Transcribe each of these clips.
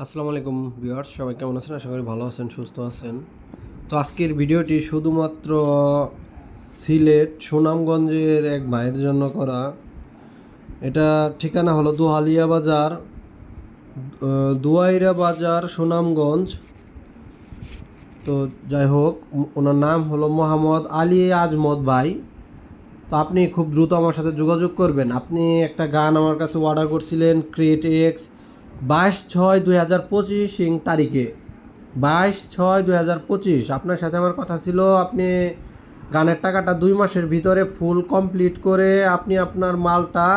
আসসালামু আলাইকুম ভিউয়ার্স, সবাই কেমন আছেন? আশা করি ভালো আছেন, সুস্থ আছেন। তো আজকের ভিডিওটি শুধুমাত্র সিলেট সুনামগঞ্জের এক ভাইয়ের জন্য করা। এটা ঠিকানা হলো দুহালিয়া বাজার দুয়াইরা বাজার, সুনামগঞ্জ। তো যাই হোক, ওনার নাম হলো মোহাম্মদ আলী আজমত ভাই। তো আপনি খুব দ্রুত আমার সাথে যোগাযোগ করবেন। আপনি একটা গান আমার কাছে অর্ডার করছিলেন ক্রিয়েট এক্স বাইশ ছয় দুই হাজার পঁচিশ ইং তারিখে। বাইশ ছয় দুই হাজার পঁচিশ, আপনার সাথে আমার কথা ছিল, আপনি গানের টাকাটা দুই মাসের ভিতরে ফুল কমপ্লিট করে আপনি আপনার মালটা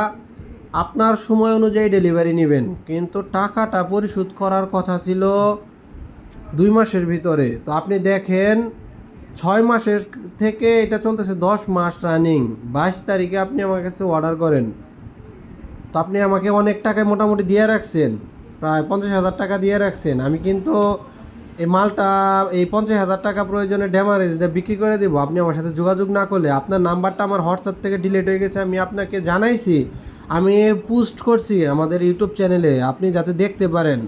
আপনার সময় অনুযায়ী ডেলিভারি নেবেন। কিন্তু টাকাটা পরিশোধ করার কথা ছিল দুই মাসের ভিতরে। তো আপনি দেখেন, ছয় মাসের থেকে এটা চলতেছে দশ মাস রানিং। বাইশ তারিখে আপনি আমার কাছে অর্ডার করেন। তো আপনি আমাকে অনেক টাকায় মোটামুটি দিয়ে রাখছেন। প্রায় পঞ্চাশ হাজার টাকা দিয়ে রাখছেন। আমি কিন্তু এই মালটা, এই পঞ্চাশ হাজার টাকা প্রয়োজনে ড্যামারেজ দিয়ে বিক্রি করে দেবো। আপনি আমার সাথে যোগাযোগ না করলে আপনার নাম্বারটা আমার হোয়াটসঅ্যাপ থেকে ডিলিট হয়ে গেছে, আমি আপনাকে জানাইছি। আমি পোস্ট করছি আমাদের ইউটিউব চ্যানেলে আপনি যাতে দেখতে পারেন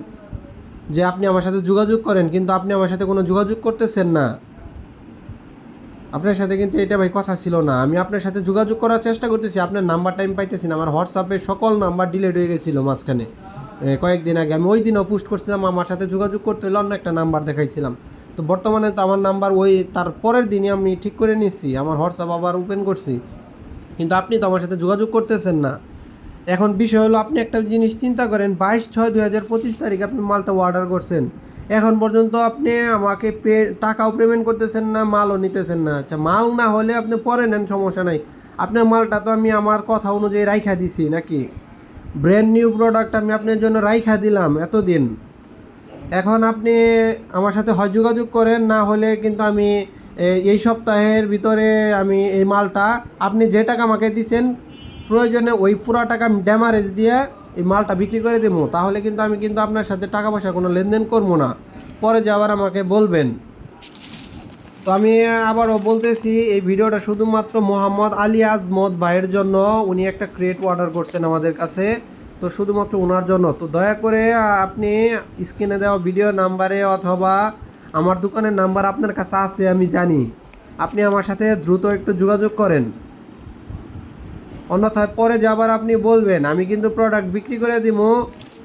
যে আপনি আমার সাথে যোগাযোগ করেন, কিন্তু আপনি আমার সাথে কোনো যোগাযোগ করতেছেন না। আপনার সাথে কিন্তু এটা ভাই কথা ছিল না। আমি আপনার সাথে যোগাযোগ করার চেষ্টা করতেছি, আপনার নাম্বারটা আমি পাইতেছি না। আমার হোয়াটসঅ্যাপে সকল নাম্বার ডিলিট হয়ে গেছিল মাঝখানে। কয়েকদিন আগে। আমি ওই দিনও পোস্ট করছিলাম, আমার সাথে যোগাযোগ করতে হলে অন্য একটা নাম্বার দেখাইছিলাম। তো বর্তমানে তো আমার নাম্বার ওই তার পরের দিনই আমি ঠিক করে নিচ্ছি আমার হোয়াটসঅ্যাপ আবার ওপেন করছি। কিন্তু আপনি তো আমার সাথে যোগাযোগ করতেছেন না। এখন বিষয় হলো, আপনি একটা জিনিস চিন্তা করেন, বাইশ ছয় দুই হাজার পঁচিশ তারিখ আপনি মালটা অর্ডার করছেন। এখন পর্যন্ত আপনি আমাকে পে, টাকাও পেমেন্ট করতেছেন না, মালও নিতেছেন না। আচ্ছা মাল না হলে আপনি পরে নেন, সমস্যা নাই। আপনার মালটা তো আমি আমার কথা অনুযায়ী রাইখা দিছি, নাকি? ব্র্যান্ড নিউ প্রোডাক্ট আমি আপনার জন্য রাইখা দিলাম এতদিন। এখন আপনি আমার সাথে হয় যোগাযোগ করেন, না হলে কিন্তু আমি এই সপ্তাহের ভিতরে আমি এই মালটা, আপনি যে টাকা আমাকে দিচ্ছেন প্রয়োজনে ওই পুরা টাকা ড্যামারেজ দিয়ে এই মালটা বিক্রি করে দেবো। তাহলে কিন্তু আমি কিন্তু আপনার সাথে টাকা পয়সা কোনো লেনদেন করব না। পরে যে আবার আমাকে বলবেন। তো আমি আবারও বলতেছি, এই ভিডিওটা শুধুমাত্র মোহাম্মদ আলী আজমত ভাইয়ের জন্য। উনি একটা ক্রিয়েট অর্ডার করছেন আমাদের কাছে। তো শুধুমাত্র ওনার জন্য। তো দয়া করে আপনি স্ক্রিনে দেওয়া ভিডিও নাম্বারে অথবা আমার দোকানের নাম্বার আপনার কাছে আছে, আমি জানি। আপনি আমার সাথে দ্রুত একটু যোগাযোগ করেন। অন্যথায় পরে যে আবার আপনি বলবেন, আমি কিন্তু প্রোডাক্ট বিক্রি করে দিব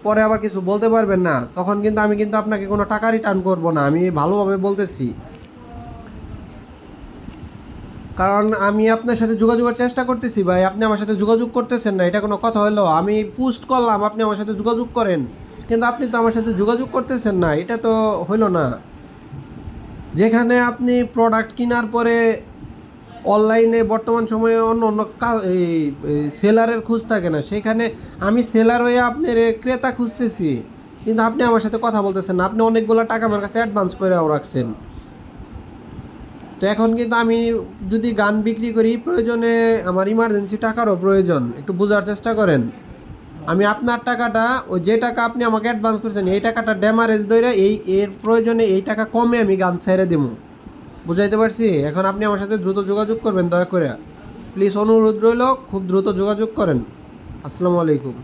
পরে আবার কিছু বলতে পারবেন না। তখন কিন্তু আমি কিন্তু আপনাকে কোনো টাকা রিটার্ন করব না, আমি ভালোভাবে বলতেছি। কারণ আমি আপনার সাথে যোগাযোগের চেষ্টা করতেছি ভাই, আপনি আমার সাথে যোগাযোগ করতেছেন না, এটা কোনো কথা হলো। আমি পোস্ট করলাম, আপনি আমার সাথে যোগাযোগ করেন। কিন্তু আপনি তো আমার সাথে যোগাযোগ করতেছেন না, এটা তো হইল না। যেখানে আপনি প্রোডাক্ট কেনার পরে অনলাইনে বর্তমান সময়ে অন্য অন্য এই সেলারের খোঁজ থাকে না। সেখানে আমি সেলার হয়ে আপনার ক্রেতা খুঁজতেছি। কিন্তু আপনি আমার সাথে কথা বলতেছেন না, আপনি অনেকগুলো টাকা আমার কাছে অ্যাডভান্স করেও রাখছেন। তো এখন কিন্তু আমি যদি গান বিক্রি করি, প্রয়োজনে আমার ইমার্জেন্সি টাকারও প্রয়োজন। একটু বোঝার চেষ্টা করেন। আমি আপনার টাকাটা, ওই যে টাকা আপনি আমাকে অ্যাডভান্স করছেন, এই টাকাটা ড্যামারেজ ধরে এই, এর প্রয়োজনে এই টাকা কমে আমি গান ছেড়ে দেবো বুঝাইতে পারছি? এখন আপনি আমার সাথে দ্রুত যোগাযোগ করবেন, দয়া করে। প্লিজ অনুরোধ রইল, খুব দ্রুত যোগাযোগ করেন। আসসালামু আলাইকুম।